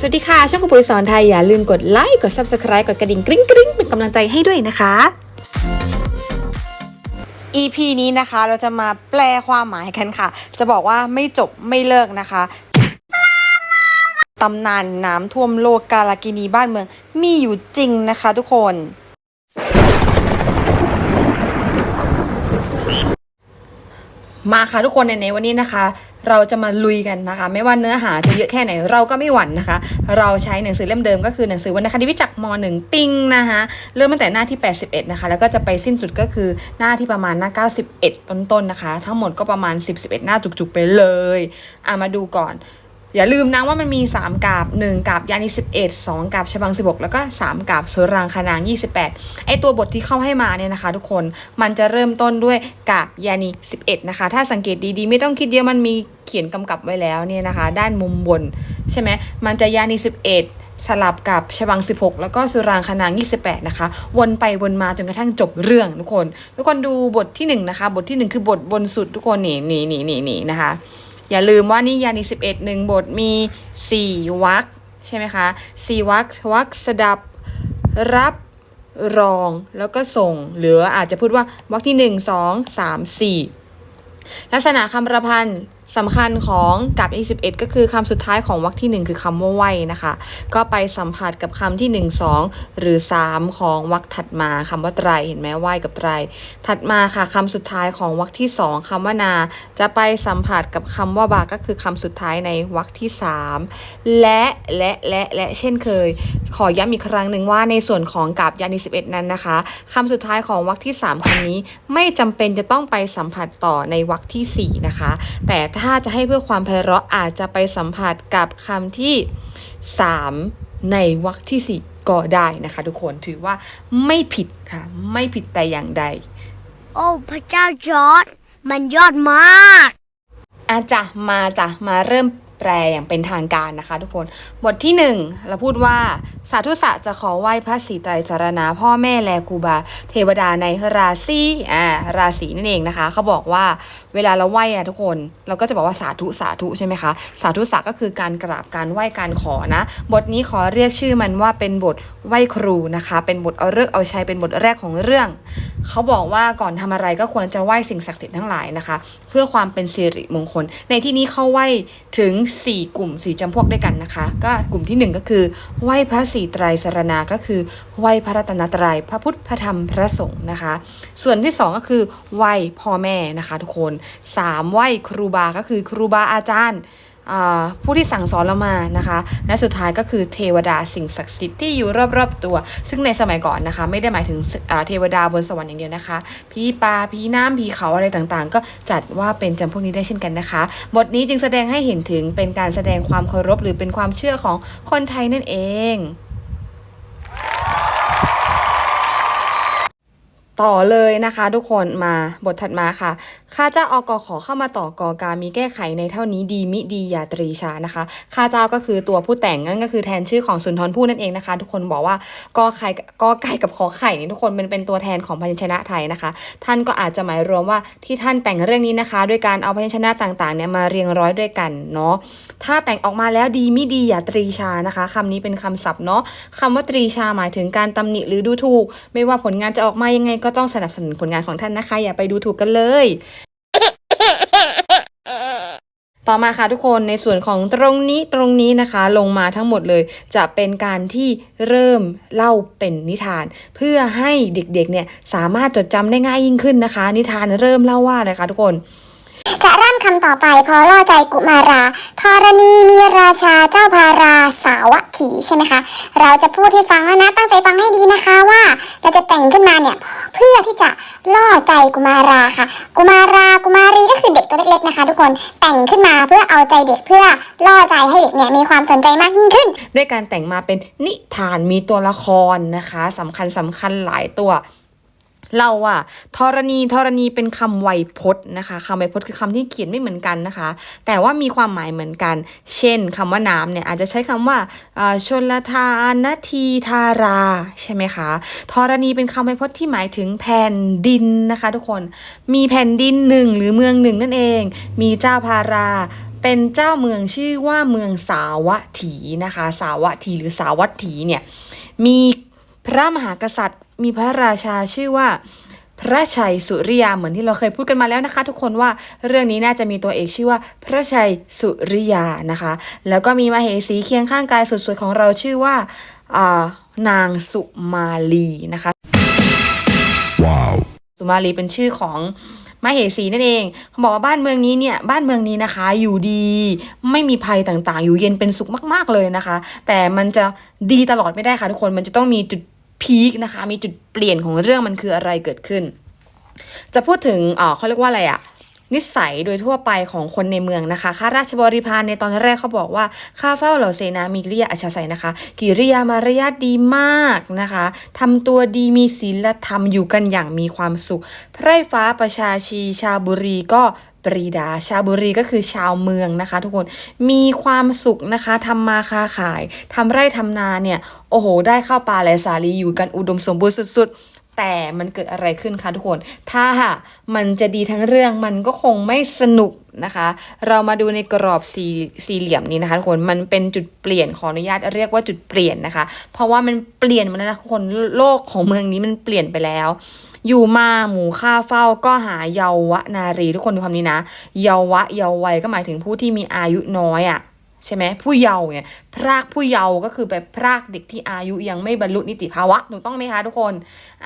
สวัสดีค่ะ ช่องกุปุ๋ยสอนไทย อย่าลืมกดไลค์ กด subscribe กดกระดิ่งกริ๊งกริ๊งเป็นกำลังใจให้ด้วยนะคะ EP นี้นะคะเราจะมาแปลความหมายกันค่ะ จะบอกว่าไม่จบไม่เลิกนะคะตำนานน้ำท่วมโลกกาลากินีบ้านเมือง มีอยู่จริงนะคะทุกคนมาค่ะทุกคนในในวันนี้นะคะ เราจะมาลุยกันนะคะ ไม่ว่าเนื้อหาจะเยอะแค่ไหนเราก็ไม่หวั่นนะคะ เราใช้หนังสือเล่มเดิมก็คือหนังสือวรรณคดีวิจักรม .1 ปิ้งนะคะเริ่มตั้งแต่หน้าที่ 81 นะคะ แล้วก็จะไปสิ้นสุดก็คือหน้าที่ประมาณหน้า 91 ต้นๆนะคะ ทั้งหมดก็ประมาณ 10-11 หน้าจุกๆไปเลยอะมาดูก่อน อย่าลืมนะว่ามันมี 3กาบ1กาบยานิ11 2กาบฉบัง 16 แล้วก็ 3กาบสุรางคนาง 28 ไอตัวบทที่เข้าให้มาเนี่ยนะคะ ทุกคนมันจะเริ่มต้นด้วยกาบยานิ11 นะคะ ถ้าสังเกตดีๆ ไม่ต้องคิดเยอะมันมีเขียนกำกับไว้แล้วเนี่ยนะคะ ด้านมุมบน ใช่ไหมมันจะยานิ11สลับกับฉบัง 16 แล้วก็สุรางคนาง 28 นะคะ วนไปวนมาจนกระทั่งจบเรื่องทุกคน ทุกคนดูบทที่ 1 นะคะ บทที่ 1 คือบทบนสุดทุกคนนี่นี่นี่นี่นี่นะคะ อย่าลืมว่านิยานิสิบเอ็ดหนึ่งบทมีสี่วรรคใช่ไหมคะสี่วรรควรรคสดับรับรองแล้วก็ส่ง หรืออาจจะพูดว่าวรรคที่หนึ่งสองสามสี่ลักษณะคำประพันธ์ สำคัญของกับ21ก็คือคำสุดท้ายของวรรคที่ 1 คือคำว่าไหวนะคะ ก็ไปสัมผัสกับคำที่ 1 2 หรือ 3 ของวรรคถัดมาคำว่าไตรเห็นไหมไหวกับไตร ถัดมาค่ะคำสุดท้ายของวรรคที่ 2คำว่านา จะไปสัมผัสกับคำว่าบาก็คือคำสุดท้ายในวรรคที่ 3 และและและและเช่นเคย ขอย้ำอีกครั้งหนึ่งว่าในส่วนของกับยานิ11 นั้นนะคะคำสุดท้ายของวรรคที่3คำนี้ไม่จำเป็นจะต้องไปสัมผัสต่อในวรรคทีสี่4 นะคะ แต่ถ้าจะให้เพื่อความไพเราะอาจจะไปสัมผัสกับคำที่ 3 ในวรรคที่ 4 ก็ได้นะคะ ทุกคนถือว่าไม่ผิดค่ะ ไม่ผิดแต่อย่างใด โอ้ พระเจ้าจอร์ดมันยอดมาก อาจะมาจะมาเริ่ม แปลอย่างเป็นทางการนะคะ ทุกคน บทที่หนึ่งเราพูดว่าสาธุสะจะขอไหว้พระศรีไตรสารณา พ่อแม่แลครูบา เทวดาในราศีอ่าราศีนั่นเองนะคะ เขาบอกว่าเวลาเราไหว้อะทุกคน เราก็จะบอกว่าสาธุสาธุใช่ไหมคะ สาธุสะก็คือการกราบการไหว้การขอนะ บทนี้ขอเรียกชื่อมันว่าเป็นบทไหว้ครูนะคะ เป็นบทเอาเลิกเอาใชัยเป็นบทแรกของเรื่อง เขาบอกว่าก่อนทำอะไรก็ควรจะไหว้สิ่งศักดิ์สิทธิ์ทั้งหลายนะคะ เพื่อความเป็นสิริมงคล ในที่นี้เขาไหว้ถึง4 กลุ่ม 4จำพวกด้วยกันนะคะ ก็กลุ่มทีหนึ่1 ก็คือไหว้พระสีไตรสรณาก็คือไหว้พระรัตนตรัยพระพุทธพระธรรมพระสงฆ์นะคะ ส่วนที่ 2 ก็คือไหว้พ่อแม่นะคะ ทุกคน 3. ไหว้ครูบาก็คือครูบาอาจารย์ ผู้ที่สั่งสอนเรามานะคะ และสุดท้ายก็คือเทวดาสิ่งศักดิ์สิทธิ์ที่อยู่รอบๆตัว ซึ่งในสมัยก่อนนะคะ ไม่ได้หมายถึงเทวดาบนสวรรค์อย่างเดียวนะคะผีป่าผีน้ำผีเขาอะไรต่างๆ ก็จัดว่าเป็นจำพวกนี้ได้เช่นกันนะคะ บทนี้จึงแสดงให้เห็นถึงเป็นการแสดงความเคารพหรือเป็นความเชื่อของคนไทยนั่นเอง ต่อเลยนะคะ ทุกคนมาบทถัดมาค่ะข้าเจ้าอกขอเข้ามาต่อกอกามีแก้ไขในเท่านี้ดีมิดียาตรีชานะคะข้าเจ้าก็คือตัวผู้แต่งนั่นก็คือแทนชื่อของสุนทรภู่นั่นเองนะคะ ทุกคนบอกว่ากอไข่กอไก่กับขอไข่นี่ทุกคนมันเป็นตัวแทนของพยัญชนะไทยนะคะ ท่านก็อาจจะหมายรวมว่าที่ท่านแต่งเรื่องนี้นะคะ ด้วยการเอาพยัญชนะต่างๆเนี่ยมาเรียงร้อยด้วยกันเนาะถ้าแต่งออกมาแล้วดีมิดียาตรีชานะคะคำนี้เป็นคำศัพท์เนาะคำว่าตรีชาหมายถึงการตำหนิหรือดูถูก ไม่ว่าผลงานจะออกมายังไงก็ก็ต้องสนับสนุนผลงานของท่านนะคะ อย่าไปดูถูกกันเลย ต่อมาค่ะทุกคนในส่วนของตรงนี้ตรงนี้นะคะ ลงมาทั้งหมดเลย จะเป็นการที่เริ่มเล่าเป็นนิทาน เพื่อให้เด็กๆเนี่ยสามารถจดจำได้ง่ายยิ่งขึ้นนะคะ นิทานเริ่มเล่าว่าอะไรคะทุกคน จะเริ่มคำต่อไปพอล่อใจกุมาราธรณีมีราชาเจ้าพาราสาวัตถีใช่ไหมคะ เราจะพูดให้ฟังแล้วนะ ตั้งใจฟังให้ดีนะคะว่า เราจะแต่งขึ้นมาเนี่ยเพื่อที่จะล่อใจกุมาราค่ะ กุมารากุมารีก็คือเด็กตัวเล็กๆนะคะ ทุกคนแต่งขึ้นมาเพื่อเอาใจเด็กเพื่อล่อใจให้เด็กเนี่ยมีความสนใจมากยิ่งขึ้น ด้วยการแต่งมาเป็นนิทานมีตัวละครนะคะสำคัญสำคัญหลายตัว เราอะธรณีธรณีเป็นคำไวยพจน์นะคะคำไวยพจน์คือคำที่เขียนไม่เหมือนกันนะคะ แต่ว่ามีความหมายเหมือนกัน เช่นคำว่าน้ำเนี่ยอาจจะใช้คำว่าอ่าชนลทานนาทีทาราใช่ไหมคะธรณีเป็นคำไวยพจน์ที่หมายถึงแผ่นดินนะคะ ทุกคนมีแผ่นดินหนึ่งหรือเมืองหนึ่งนั่นเอง มีเจ้าพาราเป็นเจ้าเมืองชื่อว่าเมืองสาวัตถีนะคะ สาวัตถีหรือสาวัตถีเนี่ยมี พระมหากษัตริย์ มีพระราชาชื่อว่าพระชัยสุริยาเหมือนที่เราเคยพูดกันมาแล้วนะคะ ทุกคนว่าเรื่องนี้น่าจะมีตัวเอกชื่อว่าพระชัยสุริยานะคะ แล้วก็มีมาเหสีเคียงข้างกายสุดสวยของเราชื่อว่าอ่านางสุมาลีนะคะ Wow. สุมาลีเป็นชื่อของมเหสีนั่นเองเขาบอกว่าบ้านเมืองนี้เนี่ยบ้านเมืองนี้นะคะอยู่ดี ไม่มีภัยต่างๆ อยู่เย็นเป็นสุขมาก ๆเลยนะคะ แต่มันจะดีตลอดไม่ได้ค่ะทุกคนมันจะต้องมีจุด พีคนะคะ มีจุดเปลี่ยนของเรื่องมันคืออะไรเกิดขึ้น จะพูดถึงเอ่อเขาเรียกว่าอะไรอะนิสัยโดยทั่วไปของคนในเมืองนะคะ ข้าราชบริพารในตอนแรกเขาบอกว่า ข้าเฝ้าเหล่าเสนา มีกิริยาอัจฉริยนะคะ กิริยามารยาทดีมากนะคะทำตัวดีมีศีลธรรมอยู่กันอย่างมีความสุข ไพร่ฟ้าประชาชีชาวบุรีก็ ปรีดา ชาวบุรีก็คือชาวเมืองนะคะ ทุกคนมีความสุขนะคะทำมาค้าขายทำไร่ทำนาเนี่ยโอ้โห ได้ข้าวปลาและสาลีอยู่กันอุดมสมบูรณ์สุดๆ แต่มันเกิดอะไรขึ้นคะทุกคน ถ้ามันจะดีทั้งเรื่องมันก็คงไม่สนุกนะคะ เรามาดูในกรอบสี่สี่เหลี่ยมนี้นะคะทุกคนมันเป็นจุดเปลี่ยนขออนุญาตเรียกว่าจุดเปลี่ยนนะคะ เพราะว่ามันเปลี่ยนมาแล้วนะทุกคนโลกของเมืองนี้มันเปลี่ยนไปแล้ว อยู่มาหมูค่าเฝ้าก็หาเยาวนารีทุกคนดูคำนี้นะ เยาวะเยาวัยก็หมายถึงผู้ที่มีอายุน้อยอะ่ะใช่ไหมผู้เยาว์เนี่ยพรากผู้เยาว์ก็คือแบบพรากเด็กที่อายุยังไม่บรรลุนิติภาวะถูกต้องไหมคะทุกคน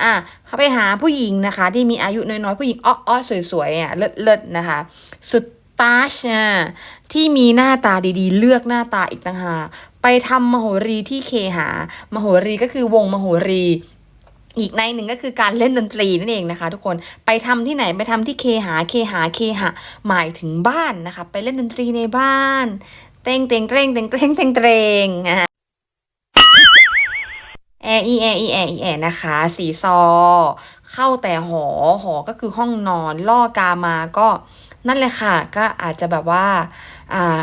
อะเขาไปหาผู้หญิงนะคะ ที่มีอายุน้อยๆผู้หญิงอ้อๆสวยๆอะเลิศๆนะคะสุดตาชอะที่มีหน้าตาดีๆ เลือกหน้าตาอีกต่างหากไปทำมโหรีที่เคหามโหรีก็คือวงมโหรี อีกในหนึ่งก็คือการเล่นดนตรีนั่นเองนะคะ ทุกคนไปทำที่ไหนไปทำที่เคหาเคหาเคหะหมายถึงบ้านนะคะ ไปเล่นดนตรีในบ้าน เต้งเต้งเต้งเต้งเต้งเต้งเต้งนะฮะแออีแออีแออีแอนะคะ สีซอ เข้าแต่หอหอก็คือห้องนอนล่อกามาก็นั่นแหละค่ะ ก็อาจจะแบบว่าอ่า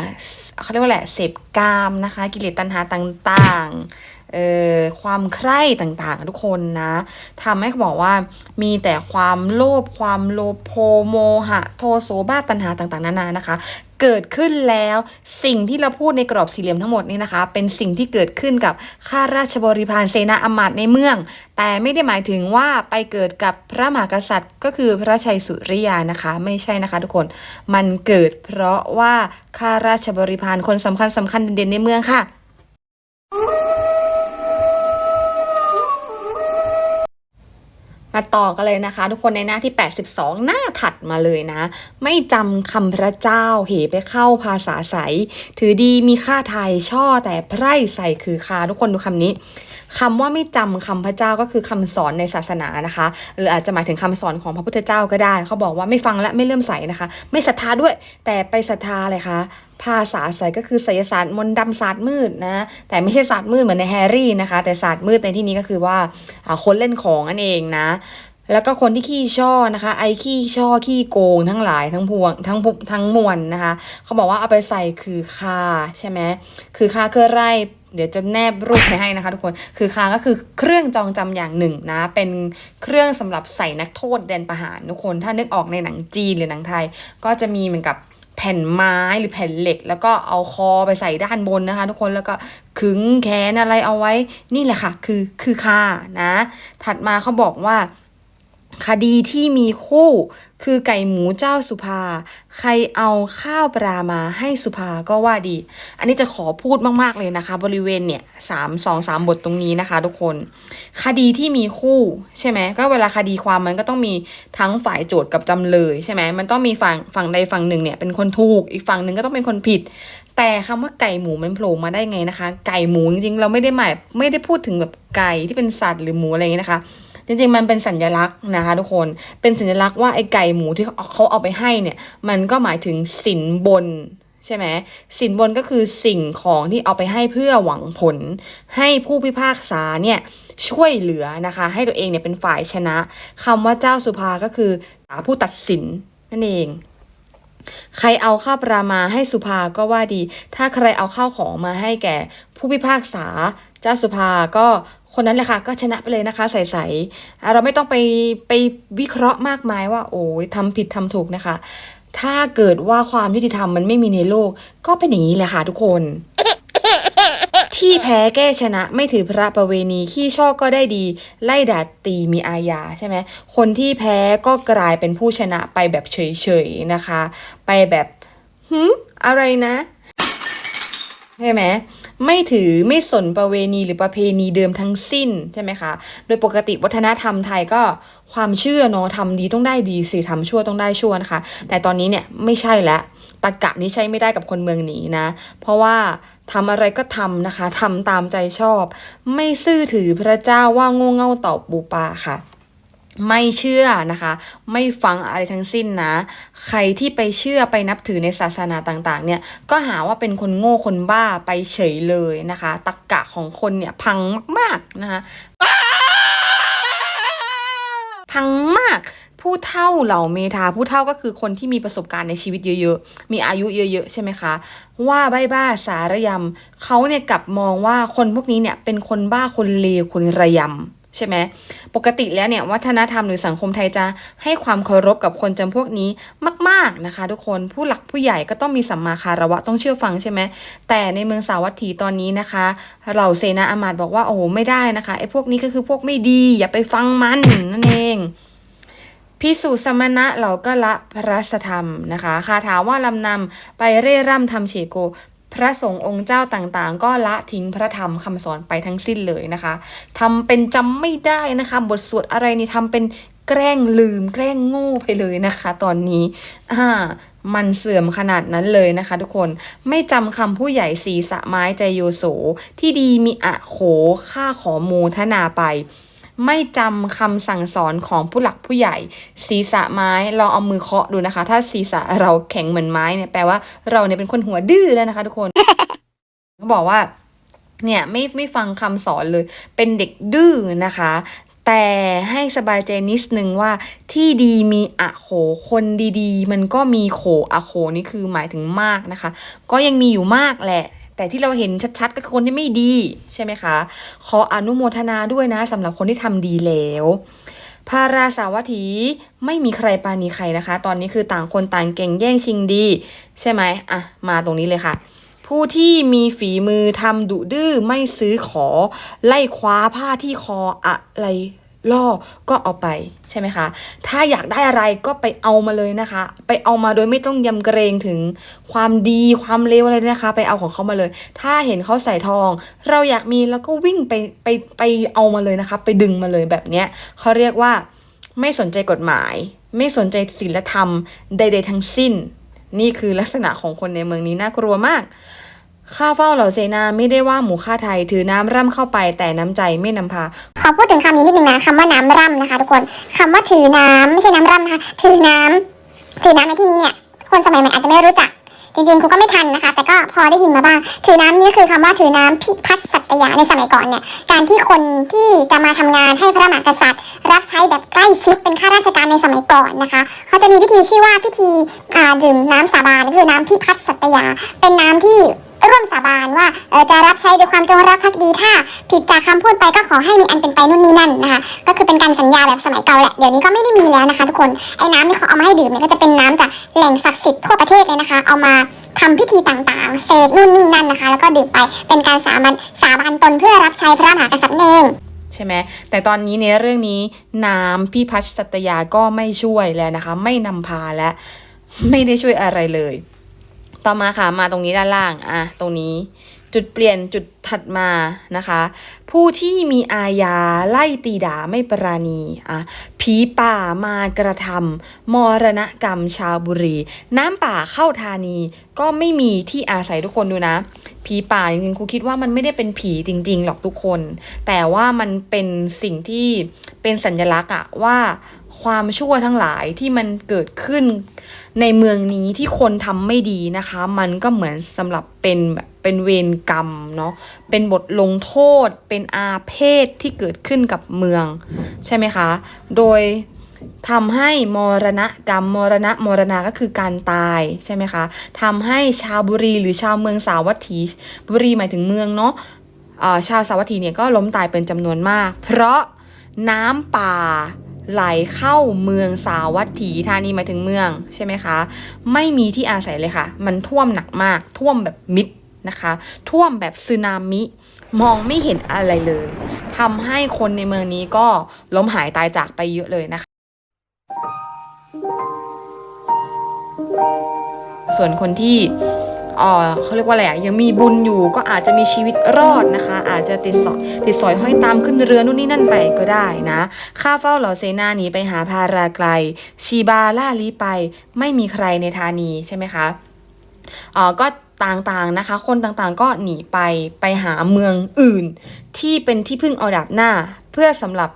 เขาเรียกว่าแหละเสพกามนะคะ กิเลสตัณหาต่างๆ เอ่อความใคร่ต่างๆ ทุกคนนะทำให้เขาบอกว่ามีแต่ความโลภความโลภโภโมหะ โทโสบ้าตัณหาต่างๆ นานานะคะ เกิดขึ้นแล้วสิ่งที่เราพูดในกรอบสี่เหลี่ยมทั้งหมดนี้นะคะ เป็นสิ่งที่เกิดขึ้นกับข้าราชบริพารเสนาอมาตย์ในเมือง แต่ไม่ได้หมายถึงว่าไปเกิดกับพระมหากษัตริย์ ก็คือพระชัยสุริยานะคะ ไม่ใช่นะคะ ทุกคนมันเกิดเพราะว่าข้าราชบริพารคนสำคัญสำคัญเด่นๆในเมืองค่ะ มาต่อกันเลยนะคะ ทุกคนในหน้าที่ 82 หน้าถัดมาเลยนะ ไม่จำคำพระเจ้าเหไปเข้าภาษาใส ถือดีมีค่าไทยช่อแต่ไพร่ใส่คือคาทุกคนดูคำนี้ คำว่าไม่จำคำพระเจ้าก็คือคำสอนในศาสนานะคะ หรืออาจจะหมายถึงคำสอนของพระพุทธเจ้าก็ได้ เขาบอกว่าไม่ฟังและไม่เลื่อมใสนะคะ ไม่ศรัทธาด้วย แต่ไปศรัทธาเลยคะภาษาใสก็คือไสยศาสตร์มนต์ดำศาสตร์มืดนะแต่ไม่ใช่ศาสตร์มืดเหมือนในแฮร์รี่นะคะ แต่ศาสตร์มืดในที่นี้ก็คือว่าคนเล่นของนั่นเองนะแล้วก็คนที่ขี้ช่อนะคะ ไอ้ขี้ช่อขี้โกงทั้งหลายทั้งพวงทั้งพุทั้งมวลนะคะ เขาบอกว่าเอาไปใส่คือคาใช่ไหมคือคาเครื่อไร่ เดี๋ยวจะแนบรูปไปให้นะคะทุกคน คือคาก็คือเครื่องจองจำอย่างหนึ่งนะ เป็นเครื่องสำหรับใส่นักโทษแดนประหารทุกคน ถ้านึกออกในหนังจีนหรือหนังไทย ก็จะมีเหมือนกับแผ่นไม้หรือแผ่นเหล็ก แล้วก็เอาคอไปใส่ด้านบนนะคะ ทุกคนแล้วก็ขึงแขนอะไรเอาไว้นี่แหละค่ะ คือคือคานะ ถัดมาเขาบอกว่า คดีที่มีคู่ คือไก่หมูเจ้าสุภา ใครเอาข้าวปลามาให้สุภาก็ว่าดี อันนี้จะขอพูดมาก ๆ เลยนะคะ บริเวณเนี่ยสามสองสามบทตรงนี้นะคะ ทุกคน คดีที่มีคู่ใช่ไหมก็เวลาคดีความมันก็ต้องมีทั้งฝ่ายโจทย์กับจำเลยใช่ไหมมันต้องมีฝั่งฝั่งใดฝั่งหนึ่งเนี่ยเป็นคนถูกอีกฝั่งหนึ่งก็ต้องเป็นคนผิด แต่คำว่าไก่หมูมันโผล่มาได้ไงนะคะ ไก่หมูจริงๆเราไม่ได้หมายไม่ได้พูดถึงแบบไก่ที่เป็นสัตว์หรือหมูอะไรอย่างเงี้นะคะ จริงๆ มันเป็นสัญลักษณ์นะคะทุกคน เป็นสัญลักษณ์ว่าไอ้ไก่หมูที่เขาเอาไปให้เนี่ย มันก็หมายถึงสินบนใช่ไหมสินบนก็คือสิ่งของที่เอาไปให้เพื่อหวังผล ให้ผู้พิพากษาเนี่ยช่วยเหลือนะคะ ให้ตัวเองเนี่ยเป็นฝ่ายชนะคำว่าเจ้าสุภาก็คือผู้ตัดสินนั่นเอง ใครเอาข้าวปลามาให้สุภาก็ว่าดี ถ้าใครเอาข้าวของมาให้แก่ผู้พิพากษา เจ้าสุภาก็คนนั้นแหละค่ะก็ชนะไปเลยนะคะ ใสๆเราไม่ต้องไปไปวิเคราะห์มากมายว่า โอ้ยทำผิดทำถูกนะคะ ถ้าเกิดว่าความยุติธรรมมันไม่มีในโลก ก็เป็นอย่างนี้แหละค่ะทุกคน ที่แพ้แก้ชนะไม่ถือพระประเวณีขี้ชอบก็ได้ดี ไล่ด่าตีมีอาญาใช่ไหมคนที่แพ้ก็กลายเป็นผู้ชนะไปแบบเฉยๆนะคะ ไปแบบหืมอะไรนะใช่ไหม ไม่ถือไม่สนประเวณีหรือประเพณีเดิมทั้งสิ้นใช่ไหมคะ โดยปกติวัฒนธรรมไทยก็ความเชื่อเนาะทำดีต้องได้ดีสิทำชั่วต้องได้ชั่วนะคะ แต่ตอนนี้เนี่ยไม่ใช่แล้วตะกะนี้ใช้ไม่ได้กับคนเมืองหนีนะ เพราะว่าทำอะไรก็ทำนะคะทำตามใจชอบ ไม่ซื่อถือพระเจ้าว่าโง่เง่าตอบปูปลาค่ะ ไม่เชื่อนะคะ ไม่ฟังอะไรทั้งสิ้นนะ ใครที่ไปเชื่อไปนับถือในศาสนาต่างๆ เนี่ยก็หาว่าเป็นคนโง่คนบ้าไปเฉยเลยนะคะ ตักกะของคนเนี่ยพังมากๆนะคะพังมากผู้เท่าเหล่าเมธาผู้เท่าก็คือคนที่มีประสบการณ์ในชีวิตเยอะๆ มีอายุเยอะๆ ใช่ไหมคะ ว่าใบ้บ้าสารยำเขาเนี่ยกลับมองว่าคนพวกนี้เนี่ยเป็นคนบ้าคนเลวคนระยำ ใช่ไหมปกติแล้วเนี่ยวัฒนธรรมหรือสังคมไทยจะให้ความเคารพกับคนจำพวกนี้มาก ๆนะคะ ทุกคนผู้หลักผู้ใหญ่ก็ต้องมีสัมมาคารวะต้องเชื่อฟังใช่ไหมแต่ในเมืองสาวัตถีตอนนี้นะคะเหล่าเสนาอามาตบอกว่าโอ้โหไม่ได้นะคะไอ้พวกนี้ก็คือพวกไม่ดี อย่าไปฟังมันนั่นเองพิสูจน์สมณะเราก็ละพระสธรรมนะคะคาถาว่าลำนำไปเร่ร่ำทำเฉโก พระสงฆ์องค์เจ้าต่างๆ ก็ละทิ้งพระธรรมคำสอนไปทั้งสิ้นเลยนะคะทำเป็นจำไม่ได้นะคะ บทสวดอะไรนี่ทำเป็นแกล้งลืมแกล้งโง่ไปเลยนะคะ ตอนนี้อ่ามันเสื่อมขนาดนั้นเลยนะคะ ทุกคนไม่จำคำผู้ใหญ่สีสะไม้ใจโยโสที่ดีมีอะโขค่าขอโมทนาไป ไม่จำคำสั่งสอนของผู้หลักผู้ใหญ่ ศีรษะไม้ลองเอามือเคาะดูนะคะ ถ้าศีรษะเราแข็งเหมือนไม้เนี่ยแปลว่าเราเนี่ยเป็นคนหัวดื้อแล้วนะคะ ทุกคนเขาบอกว่าเนี่ยไม่ไม่ฟังคำสอนเลย เป็นเด็กดื้อนะคะ แต่ให้สบายใจนิดนึงว่าที่ดีมีอะโขคนดีๆ มันก็มีโขอะโขนี่คือหมายถึงมากนะคะ ก็ยังมีอยู่มากแหละ แต่ที่เราเห็นชัดๆ ก็คือคนที่ไม่ดีใช่ไหมคะ ขออนุโมทนาด้วยนะสำหรับคนที่ทำดีแล้วพาราสาวัตถีไม่มีใครปาณีใครนะคะ ตอนนี้คือต่างคนต่างเก่งแย่งชิงดี ใช่ไหมอะ มาตรงนี้เลยค่ะ ผู้ที่มีฝีมือทำดุดื้อไม่ซื้อขอ ไล่คว้าผ้าที่คออะไร ล่อก็เอาไปใช่ไหมคะ ถ้าอยากได้อะไรก็ไปเอามาเลยนะคะ ไปเอามาโดยไม่ต้องยำเกรงถึงความดีความเลวอะไรนะคะ ไปเอาของเขามาเลย ถ้าเห็นเขาใส่ทอง เราอยากมีแล้วก็วิ่งไปไปไปเอามาเลยนะคะ ไปดึงมาเลยแบบเนี้ยเขาเรียกว่าไม่สนใจกฎหมาย ไม่สนใจศีลธรรมใด ๆ ทั้งสิ้น นี่คือลักษณะของคนในเมืองนี้น่ากลัวมาก ข้าเฝ้าเหล่าเสนาไม่ได้ว่าหมูข้าไทย ถือน้ำร่ำเข้าไปแต่น้ำใจไม่นำพา ขอพูดถึงคำนี้นิดนึงนะคำว่าน้ำร่ำนะคะ ทุกคนคำว่าถือน้ำไม่ใช่น้ำร่ำนะคะถือน้ำถือน้ำในที่นี้เนี่ย คนสมัยใหม่อาจจะไม่รู้จักจริงๆครูก็ไม่ทันนะคะ แต่ก็พอได้ยินมาบ้าง ถือน้ำนี่คือคำว่าถือน้ำพิพัฒน์สัตยาในสมัยก่อนเนี่ยการที่คนที่จะมาทำงานให้พระมหากษัตริย์ รับใช้แบบใกล้ชิดเป็นข้าราชการในสมัยก่อนนะคะเขาจะมีพิธีชื่อว่าพิธีดื่มน้ำสาบานคือน้ำพิพัฒน์สัตยา เป็นน้ำที่ ร่วมสาบานว่าจะรับใช้ด้วยความจงรักภักดีถ้า ผิดจากคำพูดไปก็ขอให้มีอันเป็นไปนู่นนี่นั่นนะคะก็คือเป็นการสัญญาแบบสมัยเก่าแหละเดี๋ยวนี้ก็ไม่ได้มีแล้วนะคะ ทุกคนไอ้น้ำที่เขาเอามาให้ดื่มเนี่ยก็จะเป็นน้ำจากแหล่งศักดิ์สิทธิ์ทั่วประเทศเลยนะคะ เอามาทำพิธีต่างๆเสกนู่นนี่นั่นนะคะ แล้วก็ดื่มไปเป็นการสาบานสาบานตนเพื่อรับใช้พระมหากษัตริย์นั่นเองใช่ไหมแต่ตอนนี้ในเรื่องนี้น้ำพี่พัฒน์สัตยาก็ไม่ช่วยแล้วนะคะ ไม่นำพาและไม่ได้ช่วยอะไรเลย ต่อมาค่ะมาตรงนี้ด้านล่างอะตรงนี้จุดเปลี่ยนจุดถัดมานะคะ ผู้ที่มีอาญาไล่ตีด่าไม่ปราณีอะผีป่ามากระทำมรณกรรมชาวบุรี น้ำป่าเข้าธานีก็ไม่มีที่อาศัยทุกคนดูนะ ผีป่าจริงๆครูคิดว่ามันไม่ได้เป็นผีจริง ๆ หรอกทุกคน แต่ว่ามันเป็นสิ่งที่เป็นสัญลักษณ์อะว่า ความชั่วทั้งหลายที่มันเกิดขึ้นในเมืองนี้ที่คนทำไม่ดีนะคะ มันก็เหมือนสำหรับเป็นแบบเป็นเวรกรรมเนาะเป็นบทลงโทษ เป็นอาเพศที่เกิดขึ้นกับเมือง ใช่ไหมคะ โดยทำให้มรณะกรรมมรณะมรณะก็คือการตายใช่ไหมคะทำให้ชาวบุรีหรือชาวเมืองสาวัตถีบุรีหมายถึงเมืองเนาะชาวสาวัตถีเนี่ยก็ล้มตายเป็นจำนวนมาก เพราะน้ำป่า ไหลเข้าเมืองสาวัตถีธานีมาถึงเมืองใช่ไหมคะ ไม่มีที่อาศัยเลยค่ะ มันท่วมหนักมาก ท่วมแบบมิดนะคะ ท่วมแบบสึนามิ มองไม่เห็นอะไรเลย ทำให้คนในเมืองนี้ก็ล้มหายตายจากไปเยอะเลยนะคะ ส่วนคนที่ เอ่อเขาเรียกว่าอะไรอะยังมีบุญอยู่ก็อาจจะมีชีวิตรอดนะคะ อาจจะติดสอยติดสอยห้อยตามขึ้นเรือนู่นนี่นั่นไปก็ได้นะข้าเฝ้าเหล่าเสนาหนีไปหาพาราไกล ชีบาล่าลีไปไม่มีใครในธานีใช่ไหมคะอ่อก็ต่างๆนะคะ คนต่างๆก็หนีไปไปหาเมืองอื่น ที่เป็นที่พึ่งเอาดาบหน้าเพื่อสำหรับ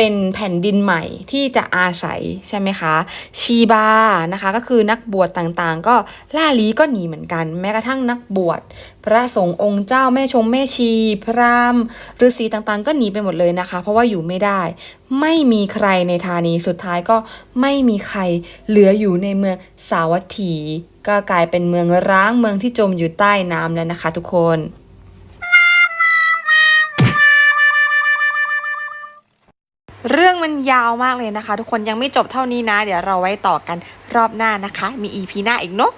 เป็นแผ่นดินใหม่ที่จะอาศัยใช่ไหมคะ ชีบานะคะก็คือนักบวชต่างๆ ก็ล่าลีก็หนีเหมือนกัน แม้กระทั่งนักบวช พระสงฆ์องค์เจ้าแม่ชมแม่ชี พราหมณ์ฤาษีต่างๆ ก็หนีไปหมดเลยนะคะ เพราะว่าอยู่ไม่ได้ ไม่มีใครในธานีสุดท้ายก็ไม่มีใครเหลืออยู่ในเมืองสาวัตถี ก็กลายเป็นเมืองร้างเมืองที่จมอยู่ใต้น้ำแล้วนะคะ ทุกคน มันยาวมากเลยนะคะ ทุกคนยังไม่จบเท่านี้นะ เดี๋ยวเราไว้ต่อกันรอบหน้านะคะ มี EP หน้าอีกเนาะ